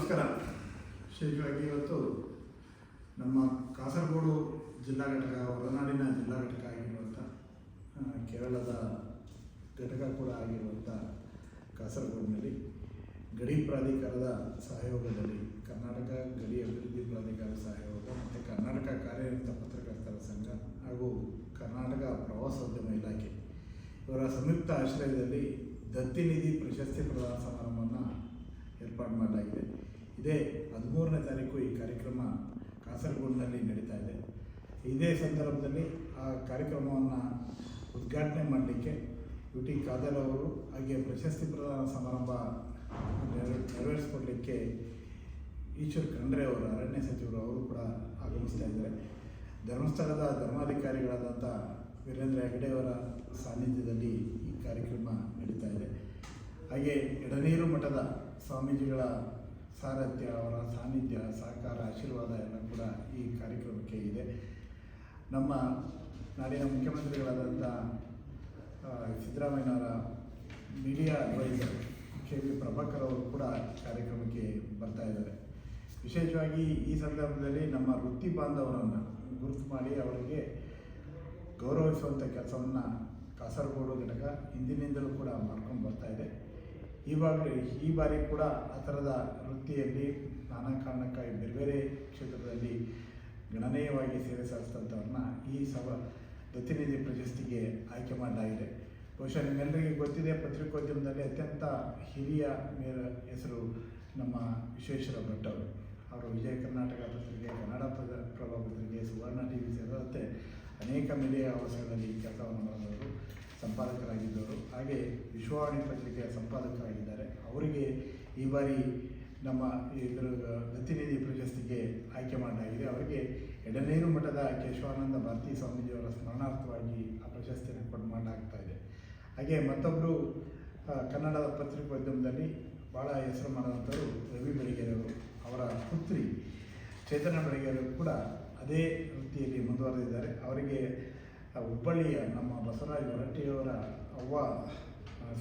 ನಮಸ್ಕಾರ. ವಿಶೇಷವಾಗಿ ಇವತ್ತು ನಮ್ಮ ಕಾಸರಗೋಡು ಜಿಲ್ಲಾ ಘಟಕ, ಹೊರನಾಡಿನ ಜಿಲ್ಲಾ ಘಟಕ ಆಗಿರುವಂಥ ಕೇರಳದ ಘಟಕ ಕೂಡ ಆಗಿರುವಂಥ ಕಾಸರಗೋಡಿನಲ್ಲಿ ಗಡಿ ಪ್ರಾಧಿಕಾರದ ಸಹಯೋಗದಲ್ಲಿ, ಕರ್ನಾಟಕ ಗಡಿ ಅಭಿವೃದ್ಧಿ ಪ್ರಾಧಿಕಾರ ಸಹಯೋಗ ಮತ್ತು ಕರ್ನಾಟಕ ಕಾರ್ಯನಿರತ ಪತ್ರಕರ್ತರ ಸಂಘ ಹಾಗೂ ಕರ್ನಾಟಕ ಪ್ರವಾಸೋದ್ಯಮ ಇಲಾಖೆ ಇವರ ಸಂಯುಕ್ತ ಆಶ್ರಯದಲ್ಲಿ ದತ್ತಿನಿಧಿ ಪ್ರಶಸ್ತಿ ಪ್ರದಾನ ಸಮಾರಂಭವನ್ನು ಏರ್ಪಾಡು ಮಾಡಲಾಗಿದೆ. ಇದೇ ಹದಿಮೂರನೇ ತಾರೀಕು ಈ ಕಾರ್ಯಕ್ರಮ ಕಾಸರಗೋಡಿನಲ್ಲಿ ನಡೀತಾ ಇದೆ. ಇದೇ ಸಂದರ್ಭದಲ್ಲಿ ಆ ಕಾರ್ಯಕ್ರಮವನ್ನು ಉದ್ಘಾಟನೆ ಮಾಡಲಿಕ್ಕೆ ಯು ಟಿ ಖಾದರ್ ಅವರು ಹಾಗೆ ಪ್ರಶಸ್ತಿ ಪ್ರದಾನ ಸಮಾರಂಭ ನೆರವೇರಿಸಿಕೊಡಲಿಕ್ಕೆ ಈಶ್ವರ್ ಖಂಡ್ರೆ ಅವರು ಅರಣ್ಯ ಸಚಿವರು ಅವರು ಕೂಡ ಆಗಮಿಸ್ತಾ ಇದ್ದಾರೆ. ಧರ್ಮಸ್ಥಳದ ಧರ್ಮಾಧಿಕಾರಿಗಳಾದಂಥ ವೀರೇಂದ್ರ ಹೆಗಡೆಯವರ ಸಾನ್ನಿಧ್ಯದಲ್ಲಿ ಈ ಕಾರ್ಯಕ್ರಮ ನಡೀತಾ ಇದೆ. ಹಾಗೆ ಎಡನೀರು ಮಠದ ಸ್ವಾಮೀಜಿಗಳ ಸಾರಥ್ಯ ಅವರ ಸಾನ್ನಿಧ್ಯ, ಸಹಕಾರ, ಆಶೀರ್ವಾದ ಎಲ್ಲ ಕೂಡ ಈ ಕಾರ್ಯಕ್ರಮಕ್ಕೆ ಇದೆ. ನಮ್ಮ ನಾಡಿನ ಮುಖ್ಯಮಂತ್ರಿಗಳಾದಂಥ ಸಿದ್ದರಾಮಯ್ಯನವರ media adviser K V Prabhakar ಅವರು ಕೂಡ ಕಾರ್ಯಕ್ರಮಕ್ಕೆ ಬರ್ತಾ ಇದ್ದಾರೆ. ವಿಶೇಷವಾಗಿ ಈ ಸಂದರ್ಭದಲ್ಲಿ ನಮ್ಮ ವೃತ್ತಿ ಬಾಂಧವರನ್ನು ಗುರುತು ಮಾಡಿ ಅವರಿಗೆ ಗೌರವಿಸುವಂಥ ಕೆಲಸವನ್ನು ಕಾಸರಗೋಡು ಘಟಕ ಹಿಂದಿನಿಂದಲೂ ಕೂಡ ಮಾಡ್ಕೊಂಡು ಬರ್ತಾ ಇದೆ. ಈವಾಗಲೂ ಈ ಬಾರಿ ಕೂಡ ಆ ಥರದ ವೃತ್ತಿಯಲ್ಲಿ ನಾನಾ ಕಾರಣಕ್ಕಾಗಿ ಬೇರೆ ಬೇರೆ ಕ್ಷೇತ್ರದಲ್ಲಿ ಗಣನೀಯವಾಗಿ ಸೇವೆ ಸಲ್ಲಿಸಿದಂಥವ್ರನ್ನ ಈ ಸಭ ಪ್ರತಿನಿಧಿ ಪ್ರಶಸ್ತಿಗೆ ಆಯ್ಕೆ ಮಾಡಲಾಗಿದೆ. ಬಹುಶಃ ನಿಮ್ಮೆಲ್ಲರಿಗೂ ಗೊತ್ತಿದೆ, ಪತ್ರಿಕೋದ್ಯಮದಲ್ಲಿ ಅತ್ಯಂತ ಹಿರಿಯ ಮೇರ ಹೆಸರು ನಮ್ಮ ವಿಶ್ವೇಶ್ವರ ಭಟ್ ಅವರು. ಅವರು ವಿಜಯ ಕರ್ನಾಟಕ ಪತ್ರಿಕೆ, ಕನ್ನಡ ಪ್ರಭಾ ಪತ್ರಿಕೆ, ಸುವರ್ಣ ಟಿ ವಿ ಸೇರಿದಂತೆ ಅನೇಕ ಮೀಡಿಯಾ ಅವಸರಗಳಲ್ಲಿ ಕೆಲಸವನ್ನು ಮಾಡಿದವರು. ಸಂಪಾದಕರಾಗಿದ್ದವರು. ಹಾಗೆ ವಿಶ್ವವಾಣಿ ಪತ್ರಿಕೆಯ ಸಂಪಾದಕರಾಗಿದ್ದಾರೆ. ಅವರಿಗೆ ಈ ಬಾರಿ ನಮ್ಮ ಇದರ ದತ್ತಿನಿಧಿ ಪ್ರಶಸ್ತಿಗೆ ಆಯ್ಕೆ ಮಾಡಲಾಗಿದೆ. ಅವರಿಗೆ ಎಡನೇರು ಮಠದ ಕೇಶವಾನಂದ ಭಾರತೀ ಸ್ವಾಮೀಜಿಯವರ ಸ್ಮರಣಾರ್ಥವಾಗಿ ಆ ಪ್ರಶಸ್ತಿಯನ್ನು ಕೊಟ್ಟು ಮಾಡಲಾಗ್ತಾ ಇದೆ. ಹಾಗೆ ಮತ್ತೊಬ್ಬರು ಕನ್ನಡದ ಪತ್ರಿಕೋದ್ಯಮದಲ್ಲಿ ಭಾಳ ಹೆಸರು ಮಾಡಿದಂಥವರು ರವಿ ಬೆಳಗೆರೆಯವರು. ಅವರ ಪುತ್ರಿ ಚೇತನ ಬೆಳಗೆರೆಯವರು ಕೂಡ ಅದೇ ವೃತ್ತಿಯಲ್ಲಿ ಮುಂದುವರೆದಿದ್ದಾರೆ. ಅವರಿಗೆ ಹುಬ್ಬಳ್ಳಿಯ ನಮ್ಮ ಬಸವರಾಜ ಹೊರಟ್ಟಿಯವರ ಅವ್ವ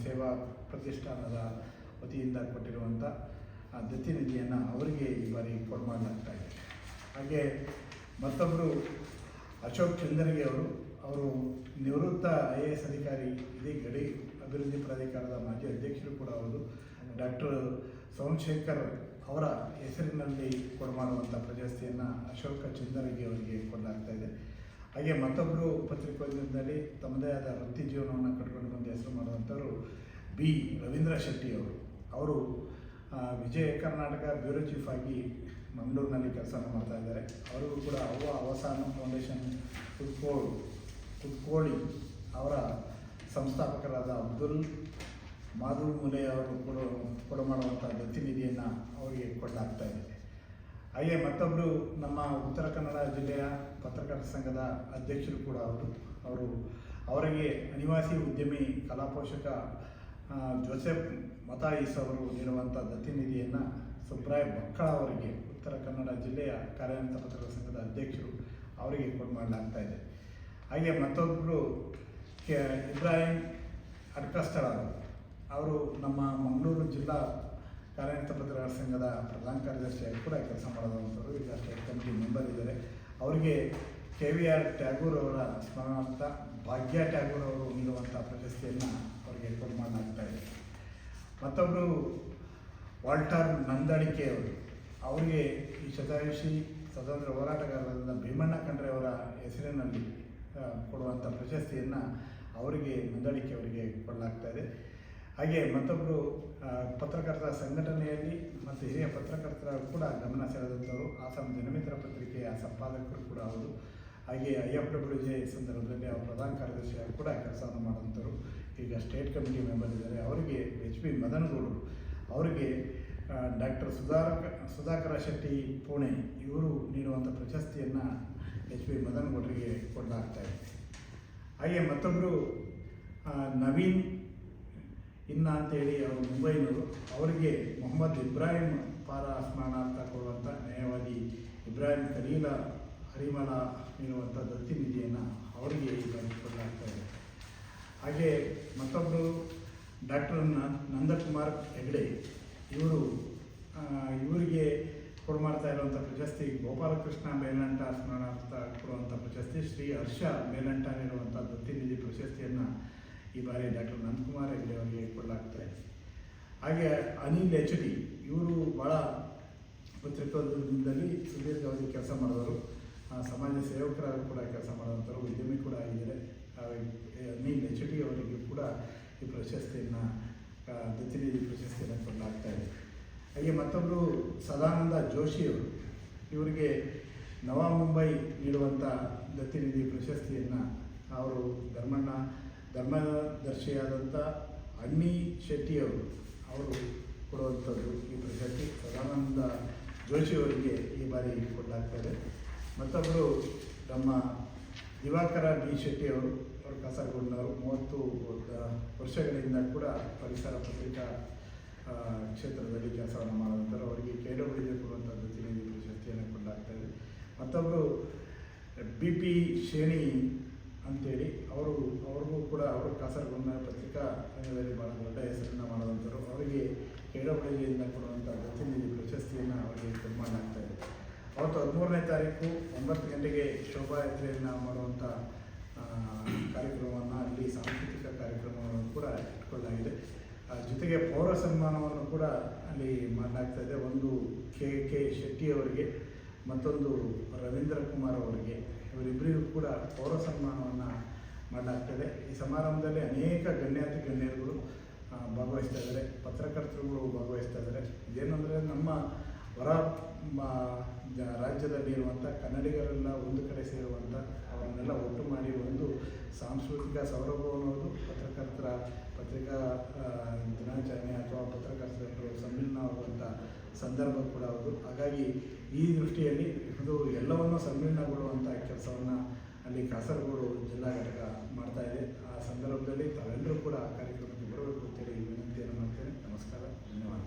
ಸೇವಾ ಪ್ರತಿಷ್ಠಾನದ ವತಿಯಿಂದ ಕೊಟ್ಟಿರುವಂಥ ಆ ದತ್ತಿ ನಿಧಿಯನ್ನು ಅವರಿಗೆ ಈ ಬಾರಿ ಕೊಡ್ ಮಾಡಲಾಗ್ತಾ ಇದೆ. ಹಾಗೆ ಮತ್ತೊಬ್ಬರು ಅಶೋಕ್ ಚಂದ್ರಗಿ ಅವರು ಅವರು ನಿವೃತ್ತ ಐ ಎ ಎಸ್ ಅಧಿಕಾರಿ, ಇದೇ ಗಡಿ ಅಭಿವೃದ್ಧಿ ಪ್ರಾಧಿಕಾರದ ಮಾಜಿ ಅಧ್ಯಕ್ಷರು ಕೂಡ ಅವರು ಡಾಕ್ಟರ್ ಸೋಮಶೇಖರ್ ಅವರ ಹೆಸರಿನಲ್ಲಿ ಕೊಡಮಾಡುವಂಥ ಪ್ರಶಸ್ತಿಯನ್ನು ಅಶೋಕ ಚಂದರ್ಗಿ ಅವರಿಗೆ ಕೊಡಲಾಗ್ತಾ ಇದೆ. ಹಾಗೆ ಮತ್ತೊಬ್ಬರು ಪತ್ರಿಕೋದ್ಯಮದಲ್ಲಿ ತಮ್ಮದೇ ಆದ ವೃತ್ತಿ ಜೀವನವನ್ನು ಕಟ್ಕೊಂಡು ಬಂದು ಹೆಸರು ಮಾಡುವಂಥವರು ಬಿ. ರವೀಂದ್ರ ಶೆಟ್ಟಿ ಅವರು. ಅವರು ವಿಜಯ ಕರ್ನಾಟಕ ಬ್ಯೂರೋ ಚೀಫ್ ಆಗಿ ಮಂಗಳೂರಿನಲ್ಲಿ ಕೆಲಸ ಮಾಡ್ತಾ ಇದ್ದಾರೆ. ಅವರಿಗೂ ಕೂಡ ಅವ್ವ ಅವಸಾನ ಫೌಂಡೇಶನ್ ಕುತ್ಕೋಳು, ಕುತ್ಕೋಳಿ ಅವರ ಸಂಸ್ಥಾಪಕರಾದ ಅಬ್ದುಲ್ ಮಾಧು ಮುಲೆ ಅವರು ಕೊಡು ಕೊಡು ಮಾಡುವಂಥ ಪ್ರತಿನಿಧಿಯನ್ನು ಅವರಿಗೆ ಕೊಡಲಾಗ್ತಾ ಇದೆ. ಹಾಗೆ ಮತ್ತೊಬ್ಬರು ನಮ್ಮ ಉತ್ತರ ಕನ್ನಡ ಜಿಲ್ಲೆಯ ಪತ್ರಕರ್ತರ ಸಂಘದ ಅಧ್ಯಕ್ಷರು ಕೂಡ ಅವರು. ಅವರು ಅವರಿಗೆ ಅನಿವಾಸಿ ಉದ್ಯಮಿ ಕಲಾಪೋಷಕ ಜೋಸೆಫ್ ಮತಾಯಿಸ್ ಅವರು ನೀಡುವಂಥ ದತ್ತಿ ನಿಧಿಯನ್ನು ಸುಬ್ರಾಯ್ ಮಕ್ಕಳ ಅವರಿಗೆ ಉತ್ತರ ಕನ್ನಡ ಜಿಲ್ಲೆಯ ಕಾರ್ಯನಿರತ ಪತ್ರಕರ್ತರ ಸಂಘದ ಅಧ್ಯಕ್ಷರು ಅವರಿಗೆ ಕೊಟ್ಟು ಮಾಡಲಾಗ್ತಾ ಇದೆ. ಹಾಗೆ ಮತ್ತೊಬ್ಬರು ಕೆ, ಇಬ್ರಾಹಿಂ ಅಡ್ಕಸ್ತಳ ಅವರು. ಅವರು ನಮ್ಮ ಮಂಗಳೂರು ಜಿಲ್ಲಾ ಕಾರ್ಯನಿರತ ಪತ್ರಕರ್ತರ ಸಂಘದ ಪ್ರಧಾನ ಕಾರ್ಯದರ್ಶಿಯಾಗಿ ಕೂಡ ಕೆಲಸ ಮಾಡುವಂಥವ್ರು ಈಗ ಸ್ಟೇಟ್ ಕಮಿಟಿ ಮೆಂಬರ್ ಇದ್ದಾರೆ ಅವರಿಗೆ ಕೆ ವಿ ಆರ್ ಟ್ಯಾಗೂರ್ ಅವರ ಸ್ಮರಣಾರ್ಥ ಭಾಗ್ಯ ಟ್ಯಾಗೂರ್ ಅವರು ನೀಡುವಂಥ ಪ್ರಶಸ್ತಿಯನ್ನು ಅವರಿಗೆ ಏರ್ಪಾಡು ಮಾಡಲಾಗ್ತಾ ಇದೆ. ಮತ್ತೊಬ್ಬರು ವಾಲ್ಟರ್ ನಂದಡಿಕೆ ಅವರು, ಅವರಿಗೆ ಈ ಶತಾಯುಷಿ ಸ್ವತಂತ್ರ ಹೋರಾಟಗಾರರಾದ ಭೀಮಣ್ಣ ಖಂಡ್ರೆ ಅವರ ಹೆಸರಿನಲ್ಲಿ ಕೊಡುವಂಥ ಪ್ರಶಸ್ತಿಯನ್ನು ಅವರಿಗೆ ನಂದಡಿಕೆ ಅವರಿಗೆ ಕೊಡಲಾಗ್ತಾ ಇದೆ. ಹಾಗೆ ಮತ್ತೊಬ್ಬರು ಪತ್ರಕರ್ತರ ಸಂಘಟನೆಯಲ್ಲಿ ಮತ್ತು ಹಿರಿಯ ಪತ್ರಕರ್ತರ ಕೂಡ ಗಮನ ಸೆಳೆದಂಥವರು. ಆಸಾಂ ಜನಮಿತ್ರ ಪತ್ರಿಕೆಯ ಸಂಪಾದಕರು ಕೂಡ ಅವರು ಹಾಗೆ ಅಯ್ಯಪ್ಪ ಡಬ್ಲ್ಯೂ ಜೆ ಸಂದರ್ಭದಲ್ಲಿ ಅವರು ಪ್ರಧಾನ ಕಾರ್ಯದರ್ಶಿಯಾಗಿ ಕೂಡ ಕೆಲಸವನ್ನು ಮಾಡುವಂಥವ್ರು. ಈಗ ಸ್ಟೇಟ್ ಕಮಿಟಿ ಮೆಂಬರ್ ಇದ್ದಾರೆ. ಅವರಿಗೆ ಎಚ್ ಪಿ ಮದನಗೌಡರು, ಅವರಿಗೆ ಡಾಕ್ಟರ್ ಸುಧಾರಕ, ಸುಧಾಕರ ಶೆಟ್ಟಿ ಪುಣೆ, ಇವರು ನೀಡುವಂಥ ಪ್ರಶಸ್ತಿಯನ್ನು ಎಚ್ ಪಿ ಮದನಗೌಡರಿಗೆ ಕೊಡಲಾಗ್ತಾ ಇದೆ. ಹಾಗೆ ಮತ್ತೊಬ್ಬರು ನವೀನ್ ಇನ್ನ ಅಂತೇಳಿ ಅವರು ಮುಂಬೈನವರು, ಅವರಿಗೆ ಮೊಹಮ್ಮದ್ ಇಬ್ರಾಹಿಂ ಪಾರ ಅಂತ ಕೊಡುವಂಥ ನ್ಯಾಯವಾದಿ ಇಬ್ರಾಹಿಂ ಖಲೀಲ ಹರಿಮಲ ನೀಡುವಂಥ ದತ್ತಿ ನಿಧಿಯನ್ನು ಅವರಿಗೆ ಈಗ ಕೊಡಲಾಗ್ತಾ ಇದೆ. ಹಾಗೆ ಮತ್ತೊಬ್ಬರು ಡಾಕ್ಟರ್ ನಂದಕುಮಾರ್ ಹೆಗ್ಡೆ, ಇವರು ಇವರಿಗೆ ಕೊಡು ಮಾಡ್ತಾ ಇರುವಂಥ ಪ್ರಶಸ್ತಿ ಗೋಪಾಲಕೃಷ್ಣ ಮೇಲಂಟ ಅಂತ ಕೊಡುವಂಥ ಪ್ರಶಸ್ತಿ, ಶ್ರೀ ಹರ್ಷ ಮೇಲಂಟ ನೀಡುವಂಥ ದತ್ತಿನಿಧಿ ಪ್ರಶಸ್ತಿಯನ್ನು ಈ ಬಾರಿ ಡಾಕ್ಟರ್ ನಂದಕುಮಾರ್ ಹೆಗ್ಡೆ ಅವರಿಗೆ ಕೊಡಲಾಗ್ತಾ ಇದೆ ಹಾಗೆ ಅನಿಲ್ ಎಚ್ ಡಿ, ಇವರು ಭಾಳ ಪತ್ರಿಕೋದ್ಯಮದಲ್ಲಿ ಸುದೀರ್ಘವಾಗಿ ಕೆಲಸ ಮಾಡಿದವರು. ಸಮಾಜ ಸೇವಕರಾಗಿ ಕೂಡ ಕೆಲಸ ಮಾಡುವಂಥವ್ರು, ಉದ್ಯಮಿ ಕೂಡ ಆಗಿದ್ದಾರೆ. ಅನಿಲ್ ಎಚ್ ಡಿ ಅವರಿಗೆ ಕೂಡ ಈ ಪ್ರಶಸ್ತಿಯನ್ನು ಪ್ರತಿನಿಧಿ ಪ್ರಶಸ್ತಿಯನ್ನು ಕೊಡಲಾಗ್ತಾ ಇದೆ. ಹಾಗೆ ಮತ್ತೊಬ್ಬರು ಸದಾನಂದ ಜೋಶಿಯವರು ಇವರಿಗೆ ನವ ಮುಂಬೈ ನೀಡುವಂಥ ದತ್ತಿನಿಧಿ ಪ್ರಶಸ್ತಿಯನ್ನು ಅವರು ಧರ್ಮಣ್ಣ, ಧರ್ಮದರ್ಶಿಯಾದಂಥ ಅಣ್ಣಿ ಶೆಟ್ಟಿಯವರು ಅವರು ಕೊಡುವಂಥದ್ದು ಈ ಪ್ರಶಸ್ತಿ. ಸದಾನಂದ ಜೋಶಿಯವರಿಗೆ ಈ ಬಾರಿ ಕೊಡಲಾಗ್ತದೆ. ಮತ್ತೊಬ್ಬರು ನಮ್ಮ ದಿವಾಕರ ಬಿ ಶೆಟ್ಟಿಯವರು ಅವರು ಕಾಸರಗೋಡಿನವರು. ಮೂವತ್ತು ವರ್ಷಗಳಿಂದ ಕೂಡ ಪರಿಸರ ಪತ್ರಿಕಾ ಕ್ಷೇತ್ರದಲ್ಲಿ ಕೆಲಸವನ್ನು ಮಾಡುವಂಥರು ಅವರಿಗೆ ಕೆ ಡಬ್ಲ್ಯೂ ಕೊಡುವಂಥ ದತ್ತಿನಿಧಿ ಪ್ರಶಸ್ತಿಯನ್ನು ಕೊಡಲಾಗ್ತಾ ಇದೆ ಮತ್ತೊಬ್ಬರು ಬಿ ಪಿ ಶೇಣಿ ಅಂತೇಳಿ ಅವರು, ಅವ್ರಿಗೂ ಕೂಡ ಅವರು ಕಾಸರಗೋಡಿನ ಪತ್ರಿಕಾ ರಂಗದಲ್ಲಿ ಭಾಳ ದೊಡ್ಡ ಹೆಸರನ್ನು ಮಾಡುವಂಥವ್ರು. ಅವರಿಗೆ ಕೆ ಡಬ್ಲ್ಯೂಯಿಂದ ಕೊಡುವಂಥ ಪ್ರತಿನಿಧಿ ಪ್ರಶಸ್ತಿಯನ್ನು ಅವರಿಗೆ ಕೊಡು ಆಗ್ತಾ ಇದೆ. ಅವತ್ತು ಹದಿಮೂರನೇ ತಾರೀಕು ಒಂಬತ್ತು ಗಂಟೆಗೆ ಶೋಭಾಯಾತ್ರೆಯನ್ನು ಮಾಡುವಂಥ ಕಾರ್ಯಕ್ರಮವನ್ನು ಅಲ್ಲಿ ಸಾಂಸ್ಕೃತಿಕ ಕಾರ್ಯಕ್ರಮವನ್ನು ಕೂಡ ಇಟ್ಕೊಳ್ಳಲಾಗಿದೆ. ಜೊತೆಗೆ ಪೌರ ಸನ್ಮಾನವನ್ನು ಕೂಡ ಅಲ್ಲಿ ಮಾಡಲಾಗ್ತಾ ಇದೆ. ಒಂದು ಕೆ ಕೆ ಶೆಟ್ಟಿ ಅವರಿಗೆ ಮತ್ತೊಂದು ರವೀಂದ್ರ ಕುಮಾರ್ ಅವರಿಗೆ. ಇವರಿಬ್ಬರಿಗೂ ಕೂಡ ಪೌರ ಸನ್ಮಾನವನ್ನು ಮಾಡಲಾಗ್ತದೆ. ಈ ಸಮಾರಂಭದಲ್ಲಿ ಅನೇಕ ಗಣ್ಯಾತಿ ಗಣ್ಯರುಗಳು ಭಾಗವಹಿಸ್ತಾ ಇದ್ದಾರೆ. ಪತ್ರಕರ್ತರುಗಳು ಭಾಗವಹಿಸ್ತಾ ಇದ್ದಾರೆ. ಇದೇನೆಂದರೆ ನಮ್ಮ ಹೊರ ರಾಜ್ಯದಲ್ಲಿ ಇರುವಂಥ ಕನ್ನಡಿಗರೆಲ್ಲ ಒಂದು ಕಡೆ ಸೇರುವಂಥ ಅವರನ್ನೆಲ್ಲ ಒಟ್ಟು ಮಾಡಿ ಒಂದು ಸಾಂಸ್ಕೃತಿಕ ಸೌರಭ ಅನ್ನೋದು ಪತ್ರಕರ್ತರ ಪತ್ರಿಕಾ ದಿನಾಚರಣೆ ಅಥವಾ ಪತ್ರಕರ್ತರ ಆಗುವಂಥ ಸಂದರ್ಭ ಕೂಡ ಹೌದು. ಹಾಗಾಗಿ ಈ ದೃಷ್ಟಿಯಲ್ಲಿ ಇದು ಎಲ್ಲವನ್ನು ಸಮ್ಮಿಲನಗೊಳ್ಳುವಂಥ ಕೆಲಸವನ್ನು ಅಲ್ಲಿ ಕಾಸರಗೋಡು ಜಿಲ್ಲಾ ಘಟಕ ಮಾಡ್ತಾ ಇದೆ. ಆ ಸಂದರ್ಭದಲ್ಲಿ ತಾವೆಲ್ಲರೂ ಕೂಡ ಕಾರ್ಯಕ್ರಮಕ್ಕೆ ಬರಬೇಕು ಅಂತೇಳಿ ವಿನಂತಿಯನ್ನು ಮಾಡ್ತೇನೆ. ನಮಸ್ಕಾರ. ಧನ್ಯವಾದ